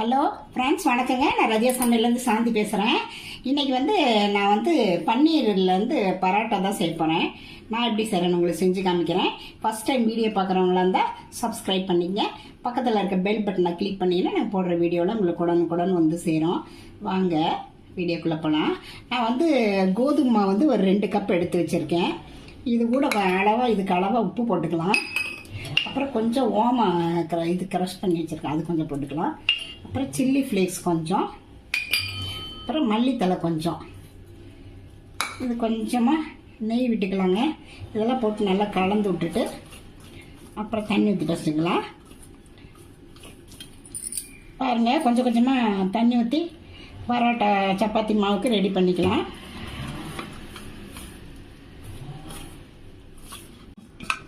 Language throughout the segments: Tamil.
ஹலோ ஃப்ரெண்ட்ஸ் வணக்கங்க. நான் ரஜியா சமையல்லேருந்து சாந்தி பேசுகிறேன் இன்னைக்கு வந்து நான் வந்து பன்னீர்லேருந்து பரோட்டா தான் செய்ய போகிறேன் நான் எப்படி செய்கிறேன் உங்களுக்கு செஞ்சு காமிக்கிறேன். ஃபஸ்ட் டைம் வீடியோ பார்க்குறவங்களா இருந்தால் சப்ஸ்கிரைப் பண்ணிங்க பக்கத்தில் இருக்க பெல் பட்டனை கிளிக் பண்ணிங்கன்னா நான் போடுற வீடியோவில் உங்களுக்கு உடனுக்குடன் வந்து சேரும். வாங்க வீடியோக்குள்ளே போகலாம் நான் வந்து கோதுமை வந்து ஒரு ரெண்டு கப் எடுத்து வச்சுருக்கேன். இது கூட அளவாக இதுக்கு அளவாக உப்பு போட்டுக்கலாம். அப்புறம் கொஞ்சம் ஓம இது க்ரஷ் பண்ணி வச்சுருக்கேன். அது கொஞ்சம் போட்டுக்கலாம். அப்புறம் சில்லி ஃப்ளேக்ஸ் கொஞ்சம். அப்புறம் மல்லித்தலை கொஞ்சம். இது கொஞ்சமாக நெய் விட்டுக்கலாங்க. இதெல்லாம் போட்டு நல்லா கலந்து விட்டுட்டு அப்புறம் தண்ணி ஊற்றி வச்சுங்களா பாருங்கள் கொஞ்சம் கொஞ்சமாக தண்ணி ஊற்றி பரோட்டா சப்பாத்தி மாவுக்கு ரெடி பண்ணிக்கலாம்.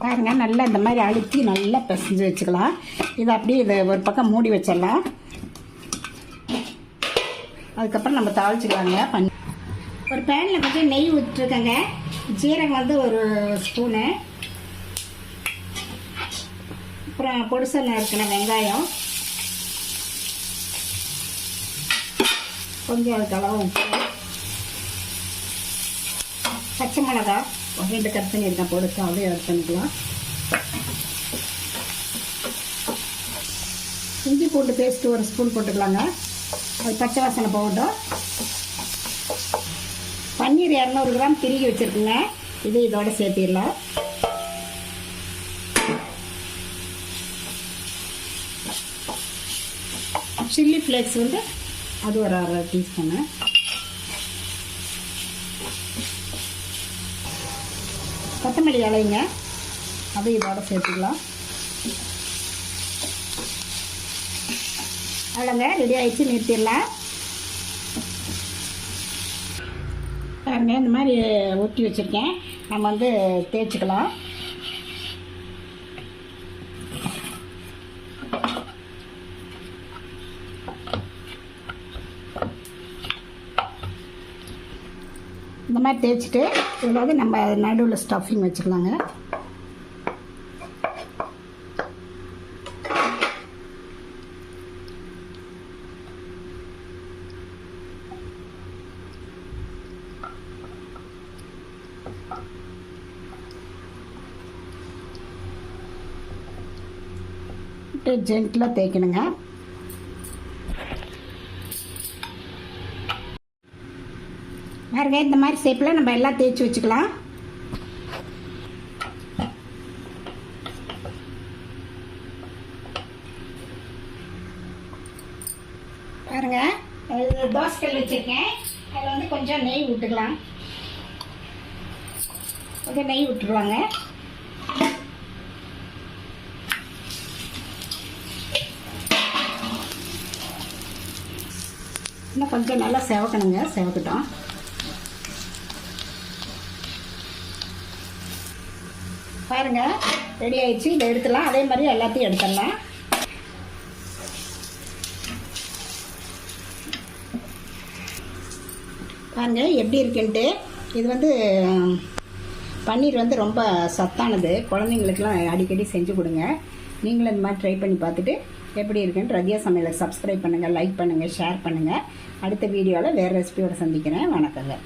பாருங்க நல்லா இந்த மாதிரி அழுத்தி நல்லா பிசைஞ்சு வச்சுக்கலாம். இதை அப்படியே இதை ஒரு பக்கம் மூடி வச்சிடலாம். அதுக்கப்புறம் நம்ம தாளிச்சுக்கலாங்க பன் ஒரு பேனில் கொஞ்சம் நெய் ஊற்றிருக்கேங்க ஜீரகம் வந்து ஒரு ஸ்பூனு அப்புறம் பொடிசல் நறுக்கின வெங்காயம். கொஞ்சம் அதுக்கு அளவு உப்பு. பச்சை மிளகாய். வகையில் ரெண்டு கட் பண்ணியிருக்கேன் பொடிசா அதையும் ஆட் பண்ணிக்கலாம். இஞ்சி பூண்டு பேஸ்ட் ஒரு ஸ்பூன் போட்டுக்கலாங்க. அது பச்சை வாசனை போகட்டும். பன்னீர் இரநூறு கிராம் திருகி வச்சுருக்குங்க. இது இதோட சேர்த்திடலாம். சில்லி ஃப்ளேக்ஸ் வந்து அது ஒரு அரை டீஸ்பூனு கொத்தமல்லி இலைங்க. அதை இதோட சேர்த்துக்கலாம். அவ்வளோங்க ரெடி ஆகிடுச்சு நிறுத்திடலாம். பாருங்க இந்த மாதிரி ஒட்டி வச்சுருக்கேன். நம்ம வந்து தேய்ச்சிக்கலாம். மாதிரி தேய்ச்சிட்டு இதில் நம்ம நடுவில் ஸ்டஃபிங் வச்சுக்கலாங்க. ஜென்டிலாக தேய்க்கணுங்க. பாருங்கள் இந்த மாதிரி ஷேப்பில் நம்ம எல்லாம் தேய்ச்சி வச்சுக்கலாம். பாருங்க தோசைக்கல் வச்சுருக்கேன். அதில் வந்து கொஞ்சம் நெய் விட்டுக்கலாம் கொஞ்சம் நெய் விட்டுருவாங்க இன்னும் கொஞ்சம் நல்லா செவக்கணுங்க செவக்கட்டும். பாருங்க. ரெடி ஆயிடுச்சு. இதை எடுத்துடலாம். அதே மாதிரி எல்லாத்தையும் எடுத்துடலாம். பாருங்க எப்படி இருக்குன்ட்டு. இது வந்து பன்னீர் வந்து ரொம்ப சத்தானது. குழந்தைங்களுக்குலாம் அடிக்கடி செஞ்சு கொடுங்க. நீங்களும் இந்த மாதிரி ட்ரை பண்ணி பார்த்துட்டு எப்படி இருக்குன்னு ரதியா சமையலை சப்ஸ்கிரைப் பண்ணுங்கள் லைக் பண்ணுங்கள் ஷேர் பண்ணுங்கள் அடுத்த வீடியோவில் வேறு ரெசிபியோடு சந்திக்கிறேன். வணக்கங்க.